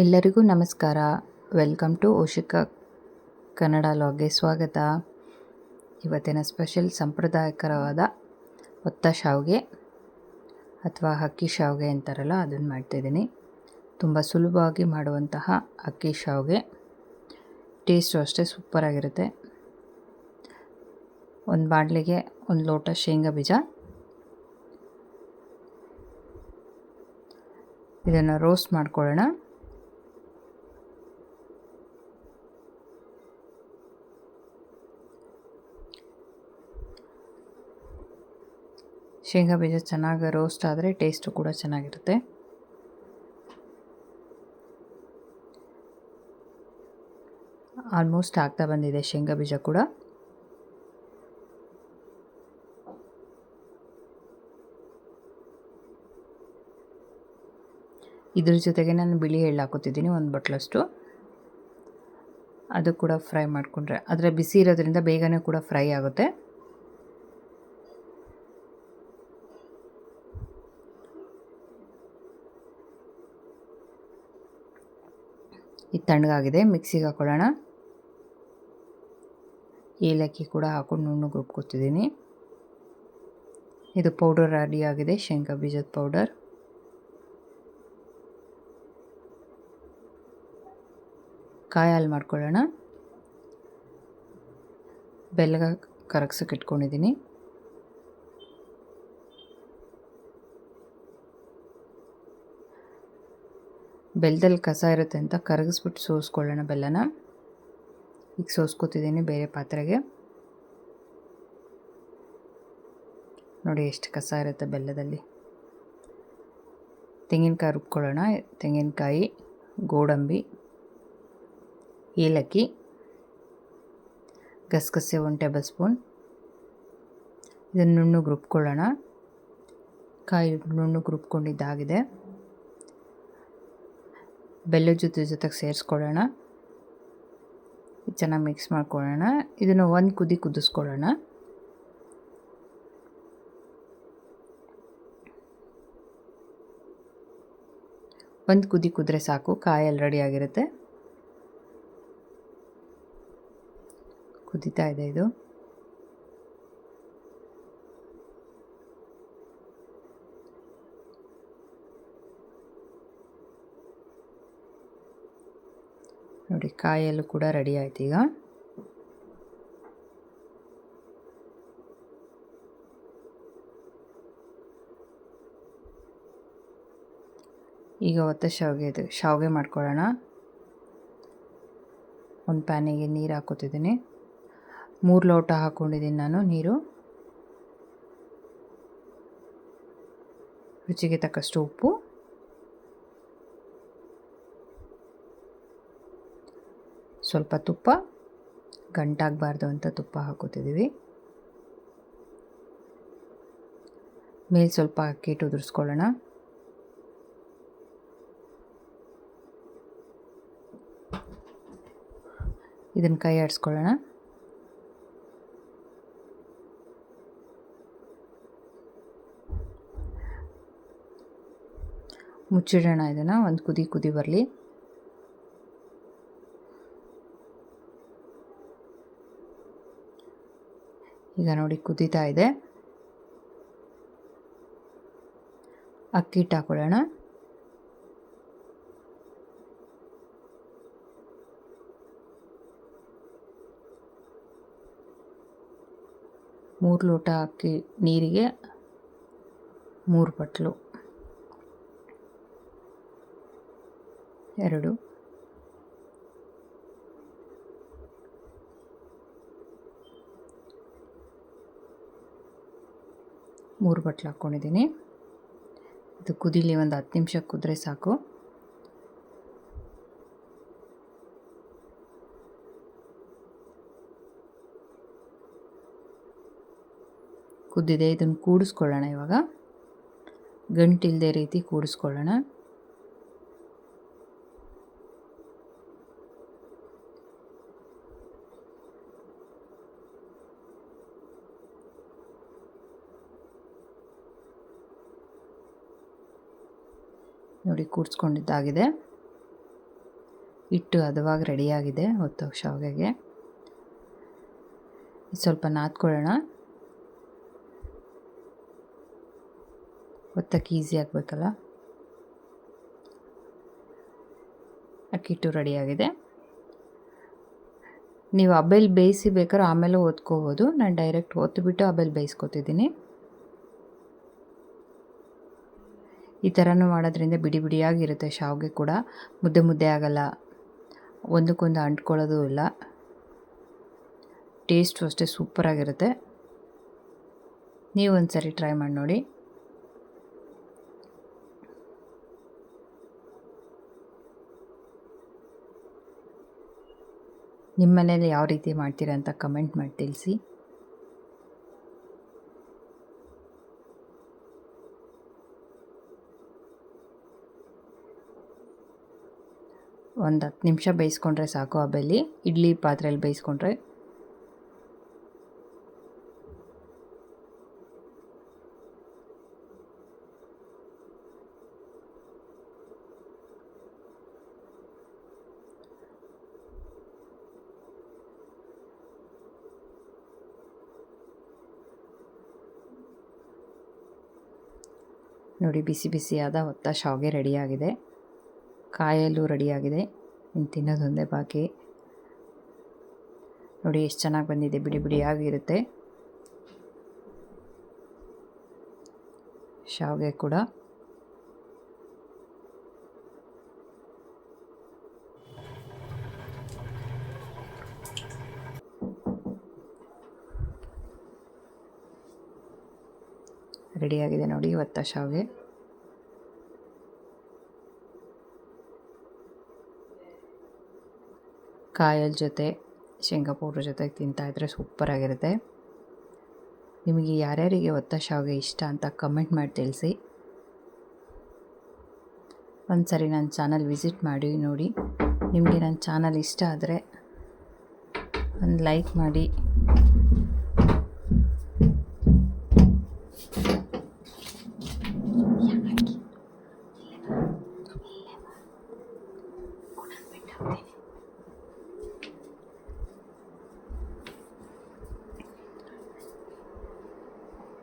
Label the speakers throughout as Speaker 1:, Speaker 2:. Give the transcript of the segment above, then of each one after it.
Speaker 1: ಎಲ್ಲರಿಗೂ ನಮಸ್ಕಾರ. Welcome to Oshika Kannada ಲಾಗ್ಗೆ ಸ್ವಾಗತ. ಇವತ್ತಿನ ಸ್ಪೆಷಲ್ ಸಂಪ್ರದಾಯಕರವಾದ ಒತ್ತ ಶಾವಿಗೆ ಅಥವಾ ಅಕ್ಕಿ ಶಾವಿಗೆ ಅಂತಾರಲ್ಲ, ಅದನ್ನು ಮಾಡ್ತಾಯಿದ್ದೀನಿ ತುಂಬ ಸುಲಭವಾಗಿ ಮಾಡುವಂತಹ ಅಕ್ಕಿ ಶಾವಿಗೆ. ಟೇಸ್ಟು ಅಷ್ಟೇ ಸೂಪರಾಗಿರುತ್ತೆ ಒಂದು ಬಾಣಲೆಗೆ ಒಂದು ಲೋಟ ಶೇಂಗಾ ಬೀಜ. ಇದನ್ನು ರೋಸ್ಟ್ ಮಾಡ್ಕೊಳ್ಳೋಣ. ಶೇಂಗಾ ಬೀಜ ಚೆನ್ನಾಗಿ ರೋಸ್ಟ್ ಆದರೆ ಟೇಸ್ಟು ಕೂಡ ಚೆನ್ನಾಗಿರುತ್ತೆ. ಆಲ್ಮೋಸ್ಟ್ ಆಗ್ತಾ ಬಂದಿದೆ ಶೇಂಗಾ ಬೀಜ ಕೂಡ. ಇದ್ರ ಜೊತೆಗೆ ನಾನು ಬಿಳಿ ಎಳ್ಳು ಹಾಕೋತಿದ್ದೀನಿ ಒಂದು ಬಟ್ಲಷ್ಟು. ಅದು ಕೂಡ ಫ್ರೈ ಮಾಡಿಕೊಂಡ್ರೆ, ಆದರೆ ಬಿಸಿ ಇರೋದ್ರಿಂದ ಬೇಗನೆ ಕೂಡ ಫ್ರೈ ಆಗುತ್ತೆ. ಇದು ತಣ್ಣಗಾಗಿದೆ, ಮಿಕ್ಸಿಗೆ ಹಾಕೊಳ್ಳೋಣ. ಏಲಕ್ಕಿ ಕೂಡ ಹಾಕೊಂಡು ನುಣ್ಣು ರುಬ್ಕೊತಿದ್ದೀನಿ. ಇದು ಪೌಡರ್ ರೆಡಿ ಆಗಿದೆ, ಶೇಂಗಾ ಬೀಜದ ಪೌಡರ್. ಕಾಯಿ ಹಾಲು ಮಾಡ್ಕೊಳ್ಳೋಣ. ಬೆಲ್ಲ ಕರಗ್ಸೋಕೆ ಇಟ್ಕೊಂಡಿದ್ದೀನಿ. ಬೆಲ್ಲದಲ್ಲಿ ಕಸ ಇರುತ್ತೆ ಅಂತ ಕರಗಿಸ್ಬಿಟ್ಟು ಸೋಸ್ಕೊಳ್ಳೋಣ ಬೆಲ್ಲನ. ಈಗ ಸೋಸ್ಕೊತಿದ್ದೀನಿ ಬೇರೆ ಪಾತ್ರೆಗೆ. ನೋಡಿ ಎಷ್ಟು ಕಸ ಇರುತ್ತೆ ಬೆಲ್ಲದಲ್ಲಿ. ತೆಂಗಿನಕಾಯಿ ರುಬ್ಕೊಳ್ಳೋಣ. ತೆಂಗಿನಕಾಯಿ, ಗೋಡಂಬಿ, ಏಲಕ್ಕಿ, ಗಸಗಸೆ ಒಂದು ಟೇಬಲ್ ಸ್ಪೂನ್. ಇದನ್ನು ನುಣ್ಣಗೆ ರುಬ್ಕೊಳ್ಳೋಣ. ಕಾಯಿ ನುಣ್ಣಗೆ ರುಬ್ಕೊಂಡಿದ್ದಾಗಿದೆ. ಬೆಲ್ಲದ ಜೊತೆ ಜೊತೆಗೆ ಸೇರಿಸ್ಕೊಳ್ಳೋಣ. ಚೆನ್ನಾಗಿ ಮಿಕ್ಸ್ ಮಾಡ್ಕೊಳ್ಳೋಣ. ಇದನ್ನು ಒಂದು ಕುದಿ ಕುದಿಸ್ಕೊಳ್ಳೋಣ. ಒಂದು ಕುದಿ ಕುದ್ರೆ ಸಾಕು. ಕಾಯಲ್ಲಿ ರೆಡಿ ಆಗಿರುತ್ತೆ. ಕುದೀತಾ ಇದೆ ಇದು. ನೋಡಿ, ಕಾಯಲ್ಲೂ ಕೂಡ ರೆಡಿ ಆಯ್ತು ಈಗ. ಈಗ ಒತ್ತ ಶಾವಿಗೆ ಇದು, ಶಾವಿಗೆ ಮಾಡ್ಕೊಳ್ಳೋಣ. ಒಂದು ಪ್ಯಾನಿಗೆ ನೀರು ಹಾಕೋತಿದ್ದೀನಿ ಮೂರು ಲೋಟ ಹಾಕ್ಕೊಂಡಿದ್ದೀನಿ ನಾನು ನೀರು. ರುಚಿಗೆ ತಕ್ಕಷ್ಟು ಉಪ್ಪು. ಸ್ವಲ್ಪ ತುಪ್ಪ, ಗಂಟಾಗಬಾರ್ದು ಅಂತ ತುಪ್ಪ ಹಾಕೋತಿದ್ದೀವಿ. ಮೇಲೆ ಸ್ವಲ್ಪ ಅಕ್ಕಿ ಇಟ್ಟು ಉದುರಿಸ್ಕೊಳ್ಳೋಣ. ಇದನ್ನು ಕೈ ಆಡಿಸ್ಕೊಳ್ಳೋಣ. ಮುಚ್ಚಿಡೋಣ ಇದನ್ನು, ಒಂದು ಕುದಿ ಕುದಿ ಬರಲಿ. ಈಗ ನೋಡಿ ಕುದೀತಾ ಇದೆ. ಅಕ್ಕಿ ಹಿಟ್ಟು ಹಾಕೊಳ್ಳೋಣ. ಮೂರು ಲೋಟ ಅಕ್ಕಿ ನೀರಿಗೆ ಮೂರು ಪಟ್ಲು ಎರಡು. ಮೂರು ಬಟ್ಲು ಹಾಕ್ಕೊಂಡಿದ್ದೀನಿ. ಇದು ಕುದಿಲಿ ಒಂದು ಹತ್ತು ನಿಮಿಷ ಕುದ್ರೆ ಸಾಕು. ಕುದ್ದಿದೆ, ಇದನ್ನು ಕೂಡಿಸ್ಕೊಳ್ಳೋಣ ಇವಾಗ. ಗಂಟಿಲ್ಲದೆ ರೀತಿ ಕೂಡಿಸ್ಕೊಳ್ಳೋಣ. ನೋಡಿ ಕೂಡಿಸ್ಕೊಂಡಿದ್ದಾಗಿದೆ ಹಿಟ್ಟು ಹದವಾಗಿ ರೆಡಿಯಾಗಿದೆ. ಹೊತ್ತು ಶಾವಿಗೆಗೆ. ಸ್ವಲ್ಪ ನಾದ್ಕೊಳ್ಳೋಣ. ಒತ್ತಕ್ಕೆ ಈಸಿ ಆಗಬೇಕಲ್ಲ? ಅಕ್ಕಿಟ್ಟು ರೆಡಿಯಾಗಿದೆ. ನೀವು ಹಬೆಲ್ ಬೇಯಿಸಿ ಬೇಕಾದ್ರೆ ಆಮೇಲೆ ಓದ್ಕೋಬೋದು. ನಾನು ಡೈರೆಕ್ಟ್ ಒತ್ತಿಬಿಟ್ಟು ಹಬೆಲ್ ಬೇಯಿಸ್ಕೊತಿದ್ದೀನಿ. ಈ ಥರನೂ ಮಾಡೋದ್ರಿಂದ ಬಿಡಿ ಬಿಡಿಯಾಗಿರುತ್ತೆ ಶಾವಿಗೆ ಕೂಡ. ಮುದ್ದೆ ಮುದ್ದೆ ಆಗಲ್ಲ. ಒಂದಕ್ಕೊಂದು ಅಂಟ್ಕೊಳ್ಳೋದು ಇಲ್ಲ. ಟೇಸ್ಟು ಅಷ್ಟೇ ಸೂಪರಾಗಿರುತ್ತೆ. ನೀವು ಒಂದು ಸರಿ ಟ್ರೈ ಮಾಡಿ ನೋಡಿ. ನಿಮ್ಮ ಮನೇಲಿ ಯಾವ ರೀತಿ ಮಾಡ್ತೀರಾ ಅಂತ ಕಮೆಂಟ್ ಮಾಡಿ ತಿಳಿಸಿ. ಒಂದು ಹತ್ತು ನಿಮಿಷ ಬೇಯಿಸ್ಕೊಂಡ್ರೆ ಸಾಕು ಆ ಬೆಲ್ಲಿ ಇಡ್ಲಿ ಪಾತ್ರೆಯಲ್ಲಿ ಬೇಯಿಸ್ಕೊಂಡ್ರೆ. ನೋಡಿ, ಬಿಸಿ ಬಿಸಿಯಾದ ಹೊತ್ತ ಶಾವಿಗೆ ರೆಡಿಯಾಗಿದೆ ಕಾಯಲ್ಲೂ ರೆಡಿಯಾಗಿದೆ. ಇನ್ನು ತಿನ್ನೋದೊಂದೇ ಬಾಕಿ. ನೋಡಿ, ಎಷ್ಟು ಚೆನ್ನಾಗಿ ಬಂದಿದೆ. ಬಿಡಿ ಬಿಡಿಯಾಗಿರುತ್ತೆ. ಶಾವಿಗೆ ಕೂಡ. ರೆಡಿಯಾಗಿದೆ ನೋಡಿ, ಇವತ್ತ ಶಾವಿಗೆ. ಕಾಯಲ್ ಜೊತೆ ಶೇಂಗಾ ಪೌಡ್ರ್ ಜೊತೆ ತಿಂತಾಯಿದ್ರೆ ಸೂಪರಾಗಿರುತ್ತೆ ನಿಮಗೆ ಯಾರ್ಯಾರಿಗೆ ಒತ್ತ ಶಾವಿಗೆ ಇಷ್ಟ ಅಂತ ಕಮೆಂಟ್ ಮಾಡಿ ತಿಳಿಸಿ. ಒಂದು ಸರಿ ನನ್ನ ಚಾನಲ್ ವಿಸಿಟ್ ಮಾಡಿ, ನೋಡಿ. ನಿಮಗೆ ನನ್ನ ಚಾನಲ್ ಇಷ್ಟ ಆದರೆ ಒಂದು ಲೈಕ್ ಮಾಡಿ.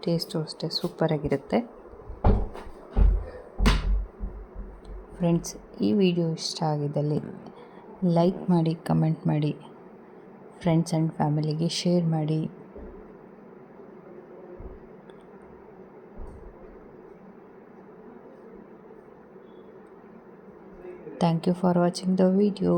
Speaker 1: ಟೇಸ್ಟು ಅಷ್ಟೇ, ಸೂಪರಾಗಿರುತ್ತೆ. ಫ್ರೆಂಡ್ಸ್, ಈ ವಿಡಿಯೋ ಇಷ್ಟ ಆಗಿದ್ದಲ್ಲಿ ಲೈಕ್ ಮಾಡಿ, ಕಮೆಂಟ್ ಮಾಡಿ, ಫ್ರೆಂಡ್ಸ್ ಆ್ಯಂಡ್ ಫ್ಯಾಮಿಲಿಗೆ ಶೇರ್ ಮಾಡಿ. Thank you for watching the video.